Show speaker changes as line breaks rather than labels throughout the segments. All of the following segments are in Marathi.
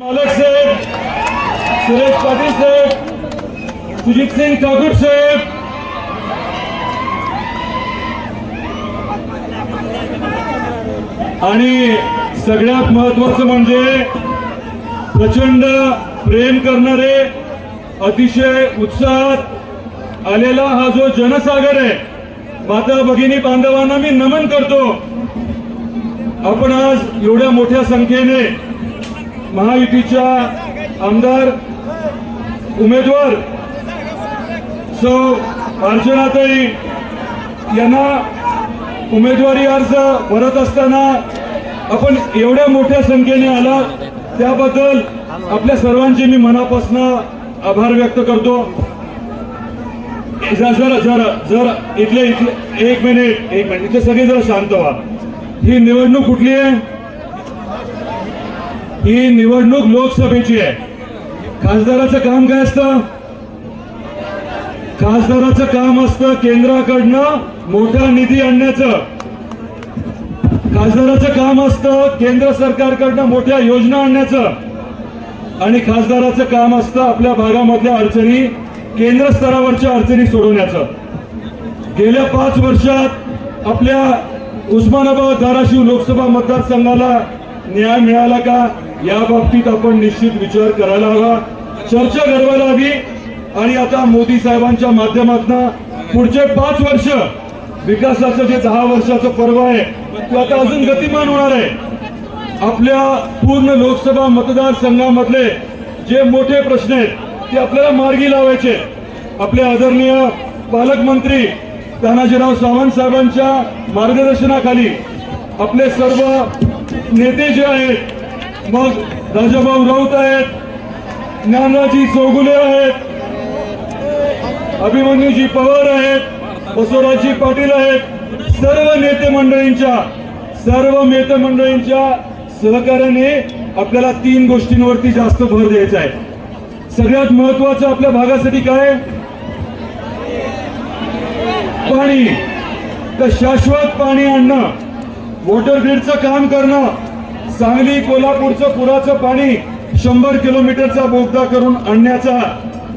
मालक साहेब सुरेश पाटील साहेब सुजित सिंग ठाकूर साहेब. आणि सगळ्यात महत्वाचं म्हणजे प्रचंड प्रेम करणारे अतिशय उत्साहात आलेला हा जो जनसागर आहे माता भगिनी बांधवांना मी नमन करतो. आपण आज एवढ्या मोठ्या संख्येने महायुतीच्या आमदार उमेदवार सौ अर्चनाताई यांना उमेदवारी अर्ज भरत असताना आपण एवढ्या मोठ्या संख्येने आला त्याबद्दल आपल्या सर्वांचे मी मनापासून आभार व्यक्त करतो. जरा जरा जरा इथले इथले एक मिनिट एक मिनिट इथले सगळे जरा शांत व्हा. ही निवडणूक कुठली आहे? ही निवडणूक लोकसभेची आहे. खासदाराचं काम काय असतं? खासदाराचं काम असतं केंद्राकडनं मोठा निधी आणण्याचं. खासदाराचं काम असतं केंद्र सरकारकडनं मोठ्या योजना आणण्याचं. आणि खासदाराचं काम असतं आपल्या भागामधल्या अडचणी केंद्र स्तरावरच्या अडचणी सोडवण्याचं. गेल्या पाच वर्षात आपल्या उस्मानाबाद धाराशिव लोकसभा मतदारसंघाला न्याय मिळाला का? या बाबतीत आपण निश्चित विचार करायला हवा. चर्चा घडवायला हवी. आणि आता मोदी साहेबांच्या माध्यमातून पुढचे पाच वर्ष विकासाचं जे दहा वर्षाचं पर्व आहे ते आता अजून गतिमान होणार आहे. आपल्या पूर्ण लोकसभा मतदारसंघामधले जे मोठे प्रश्न आहेत ते आपल्याला मार्गी लावायचे. आपले आदरणीय पालकमंत्री तानाजीराव सावंत साहेबांच्या मार्गदर्शनाखाली आपले सर्व नेते जे आहेत मग राजाभाऊ राऊत आहेत ज्ञानराजी चौगुले आहेत अभिमन्यूजी पवार आहेत बसवराजी पाटील आहेत सर्व नेते मंडळींच्या सर्व नेते मंडळींच्या सहकार्याने आपल्याला तीन गोष्टींवरती जास्त भर द्यायचा आहे. सगळ्यात महत्वाचं आपल्या भागासाठी काय? पाणी. तर शाश्वत पाणी आणणं. वॉटर ग्रीडचं काम करणं. सांगली कोल्हापूरचं पुराचं पाणी शंभर किलोमीटरचा बोगदा करून आणण्याचा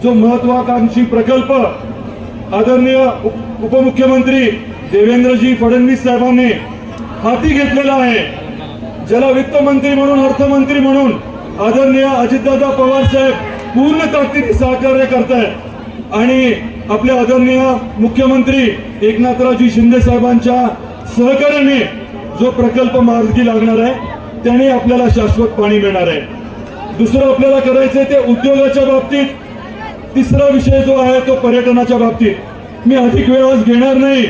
जो महत्वाकांक्षी प्रकल्प आदरणीय उप- उपमुख्यमंत्री देवेंद्रजी फडणवीस साहेबांनी हाती घेतलेला आहे. ज्याला वित्तमंत्री म्हणून अर्थमंत्री म्हणून आदरणीय अजितदादा पवार साहेब पूर्ण ताकदीने सहकार्य आहे आणि आपले आदरणीय मुख्यमंत्री एकनाथरावजी शिंदे साहेबांच्या सहकार्याने जो प्रकल्प मार्गी लागणार आहे त्याने आपल्याला शाश्वत पाणी मिळणार आहे. दुसरं आपल्याला करायचंय ते उद्योगाच्या बाबतीत. तिसरा विषय जो आहे तो पर्यटनाच्या बाबतीत. मी अधिक वेळ आज घेणार नाही.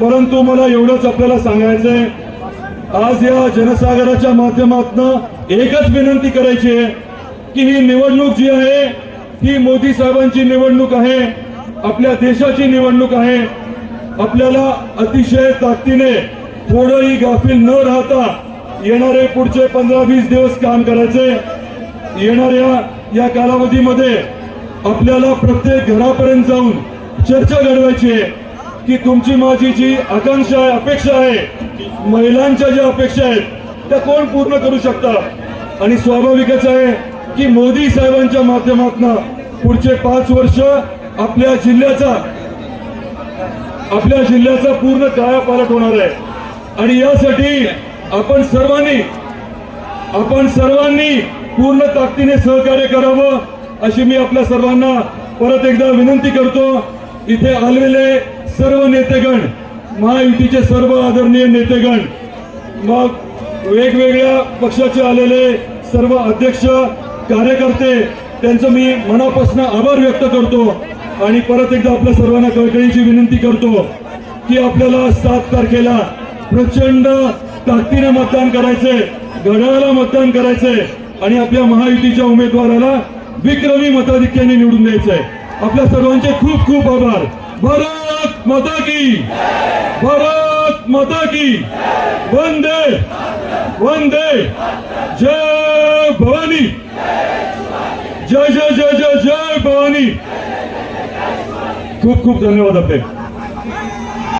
परंतु मला एवढंच आपल्याला सांगायचंय. आज या जनसागराच्या माध्यमातून एकच विनंती करायची आहे की ही निवडणूक जी आहे ही मोदी साहेबांची निवडणूक आहे आपल्या देशाची निवडणूक आहे. आपल्याला अतिशय ताकदीने थोडंही गाफील न राहता येणारे पुढचे पंधरा वीस दिवस काम करायचे. येणाऱ्या या कालावधीमध्ये आपल्याला प्रत्येक घरापर्यंत जाऊन चर्चा घडवायची आहे की तुमची माझी जी आकांक्षा आहे अपेक्षा आहे महिलांच्या ज्या अपेक्षा आहेत त्या कोण पूर्ण करू शकतात? आणि स्वाभाविकच आहे की मोदी साहेबांच्या माध्यमातून पुढचे पाच वर्ष आपल्या जिल्ह्याचा आपल्या जिल्ह्याचा पूर्ण कायापालट होणार आहे. आणि यासाठी आपण सर्वांनी आपण सर्वांनी पूर्ण ताकदीने सहकार्य करावं अशी मी आपल्या सर्वांना परत एकदा विनंती करतो. इथे आलेले सर्व नेतेगण महायुतीचे सर्व आदरणीय नेतेगण मग वेगवेगळ्या पक्षाचे आलेले सर्व अध्यक्ष कार्यकर्ते त्यांचं मी मनापासून आभार व्यक्त करतो आणि परत एकदा आपल्या सर्वांना कळकळीची विनंती करतो की आपल्याला सात तारखेला प्रचंड ताकदीने मतदान करायचंय घड्याळाला मतदान करायचंय आणि आपल्या महायुतीच्या उमेदवाराला विक्रमी मताधिक्याने निवडून द्यायचंय. आपल्या सर्वांचे खूप खूप आभार. भारत माता की भारत माता की वंदे. वंदे. जय भवानी. जय जय जय जय जय भवानी. खूप खूप धन्यवाद आपले.